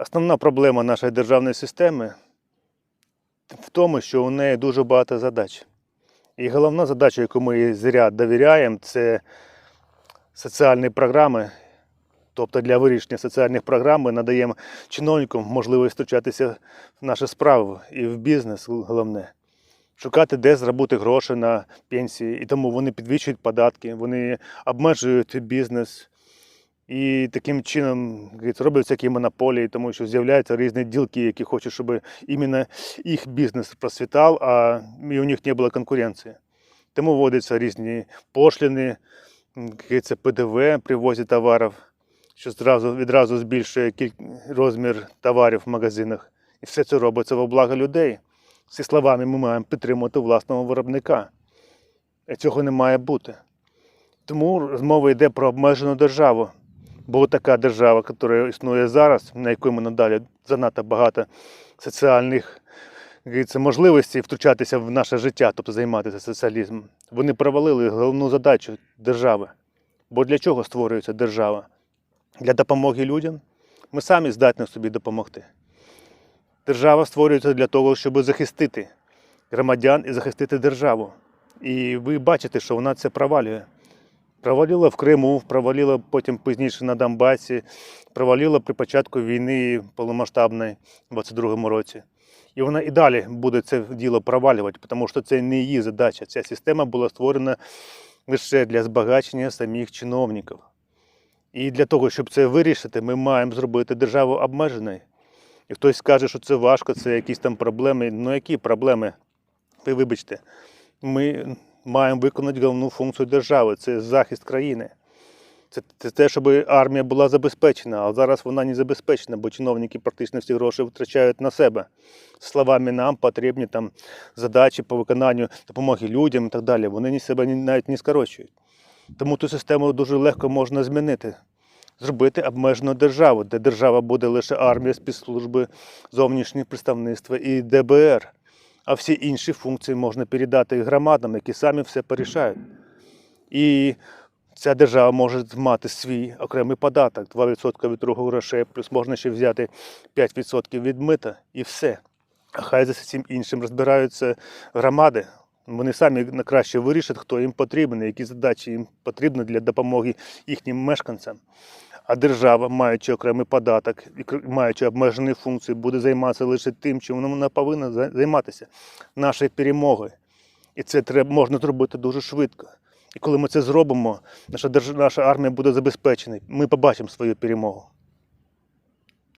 Основна проблема нашої державної системи в тому, що у неї дуже багато задач. І головна задача, яку ми зря довіряємо, це соціальні програми. Тобто для вирішення соціальних програм ми надаємо чиновникам можливість втручатися в наші справи і в бізнес, головне. Шукати, де заробити гроші на пенсії. І тому вони підвищують податки, вони обмежують бізнес. І таким чином роблять всякі монополії, тому що з'являються різні ділки, які хочуть, щоб іменно їх бізнес процвітав, а і у них не було конкуренції. Тому вводяться різні пошліни, говориться, ПДВ при ввозі товарів, що зразу, відразу збільшує кіль... розмір товарів в магазинах. І все це робиться во благо людей. Зі словами ми маємо підтримувати власного виробника. І цього не має бути. Тому розмова йде про обмежену державу. Бо така держава, яка існує зараз, на яку ми надалі занадто багато соціальних можливостей втручатися в наше життя, тобто займатися соціалізмом, вони провалили головну задачу держави. Бо для чого створюється держава? Для допомоги людям. Ми самі здатні собі допомогти. Держава створюється для того, щоб захистити громадян і захистити державу. І ви бачите, що вона це провалює. Провалила в Криму, провалила потім пізніше на Донбасі, провалила при початку війни повномасштабної в 22-му році. І вона і далі буде це діло провалювати, тому що це не її задача. Ця система була створена лише для збагачення самих чиновників. І для того, щоб це вирішити, ми маємо зробити державу обмеженою. І хтось скаже, що це важко, це якісь там проблеми. Ну які проблеми? Ви вибачте, ми маємо виконати головну функцію держави це захист країни. Це, це те, щоб армія була забезпечена, а зараз вона не забезпечена, бо чиновники практично всі гроші витрачають на себе. Словами нам потрібні там задачі по виконанню допомоги людям і так далі. Вони ні себе навіть не скорочують. Тому ту систему дуже легко можна змінити. Зробити обмежену державу, де держава буде лише армія, спецслужби, зовнішнє представництво і ДБР. А всі інші функції можна передати громадам, які самі все порішають. І ця держава може мати свій окремий податок, 2% від руху грошей, плюс можна ще взяти 5% від мита і все. А хай за цим іншим розбираються громади. Вони самі краще вирішать, хто їм потрібен, які задачі їм потрібні для допомоги їхнім мешканцям. А держава, маючи окремий податок маючи обмежені функції, буде займатися лише тим, чим вона повинна займатися нашою перемогою. І це треба, можна зробити дуже швидко. І коли ми це зробимо, наша, наша армія буде забезпечена. Ми побачимо свою перемогу.